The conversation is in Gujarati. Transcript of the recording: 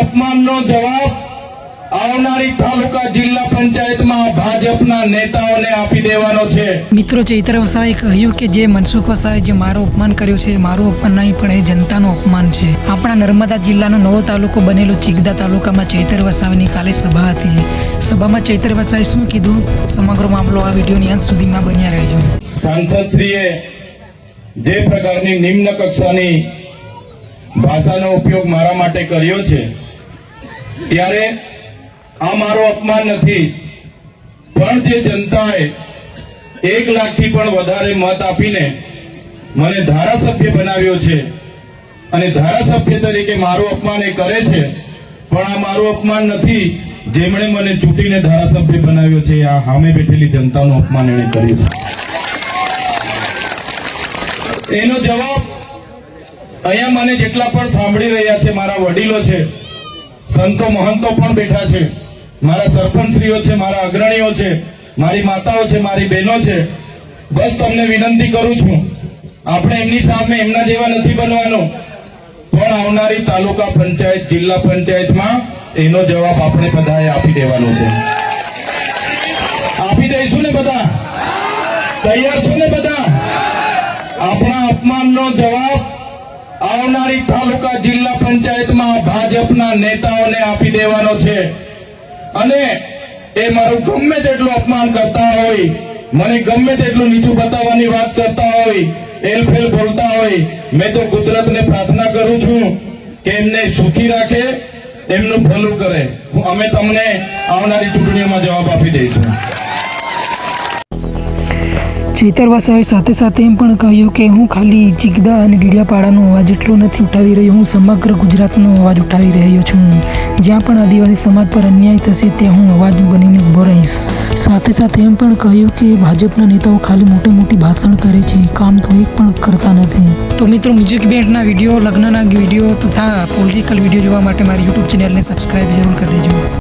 અપમાનનો જવાબ આવનારી તાલુકા જિલ્લા પંચાયતમાં ભાજપના નેતાઓને આપી દેવાનો છે. મિત્રો ચૈત્ર વસાવાએ કહ્યું કે જે મનસુખ વસાવાએ જે મારું અપમાન કર્યું છે મારું અપમાન નહીં પણ એ જનતાનું અપમાન છે. આપણા નર્મદા જિલ્લાનો નવો તાલુકો બનેલો ચિગદા તાલુકામાં ચૈતર વસાવાની કાલે સભા હતી. સભામાં ચૈતર વસાવાએ શું કીધું? સમગ્ર મામલો આ વિડીયોની અંત સુધીમાં બન્યા રહેજો. સાંસદશ્રીએ જે પ્રકારની નિમ્ન કક્ષાની ભાષાનો ઉપયોગ મારા માટે કર્યો છે ત્યારે આ મારો અપમાન નથી. પણ જે જનતાએ એક લાખથી પણ વધારે મત આપીને મને ધારાસભ્ય બનાવ્યો છે અને ધારાસભ્ય તરીકે મારું અપમાન એ કરે છે, પણ આ મારું અપમાન નથી જેમણે મને ચૂંટીને ધારાસભ્ય બનાવ્યો છે. આ સામે બેઠેલી જનતાનું અપમાન એણે કર્યું છે. એનો જવાબ અહીંયા મને જેટલા પણ સાંભળી રહ્યા છે, મારા વડીલો છે સંતો મહંતો પણ બેઠા છે. મારા સરપંચશ્રીઓ છે, મારા અગ્રણીઓ છે, મારી માતાઓ છે, મારી બહેનો છે. બસ તમને વિનંતી કરું છું, આપણે એમની સામે એમના જેવા નથી બનવાનું. પણ આવનારી તાલુકા પંચાયત, જિલ્લા પંચાયતમાં એનો જવાબ આપણે બધાએ આપી દેવાનો છે. આપી દઈશું ને બધા? તૈયાર છો ને બધા? આપણા અપમાનનો જવાબ આવનારી તાલુકા જિલ્લા પંચાયતમાં ભાજપના નેતાઓને આપી દેવાનો છે. અને એ મારું ગમે તેટલું અપમાન કરતા હોય, મને ગમે તેટલું નીચું બતાવવાની વાત કરતા હોય, એલફેલ બોલતા હોય, મેં તો કુદરતને પ્રાર્થના કરું છું કે એમને સુખી રાખે, એમનું ભલું કરે. અમે તમને આવનારી ચૂંટણીઓમાં જવાબ આપી દઈશું. ચૈતર વસાવાએ સાથે સાથે એમ પણ કહ્યું કે હું ખાલી ચિગદા અને ડીડિયાપાડાનો અવાજ એટલો નથી ઉઠાવી રહ્યો. હું સમગ્ર ગુજરાતનો અવાજ ઉઠાવી રહ્યો છું. જ્યાં પણ આદિવાસી સમાજ પર અન્યાય થશે ત્યાં હું અવાજ બનીને ઊભો રહીશ. સાથે સાથે એમ પણ કહ્યું કે ભાજપના નેતાઓ ખાલી મોટી મોટી ભાષણ કરે છે. કામ તો એક પણ કરતા નથી. તો મિત્રો, મ્યુઝિક બેન્ડના વીડિયો, લગ્નના વીડિયો તથા પોલિટિકલ વીડિયો જોવા માટે મારી યુટ્યુબ ચેનલને સબસ્ક્રાઈબ જરૂર કરી દેજો.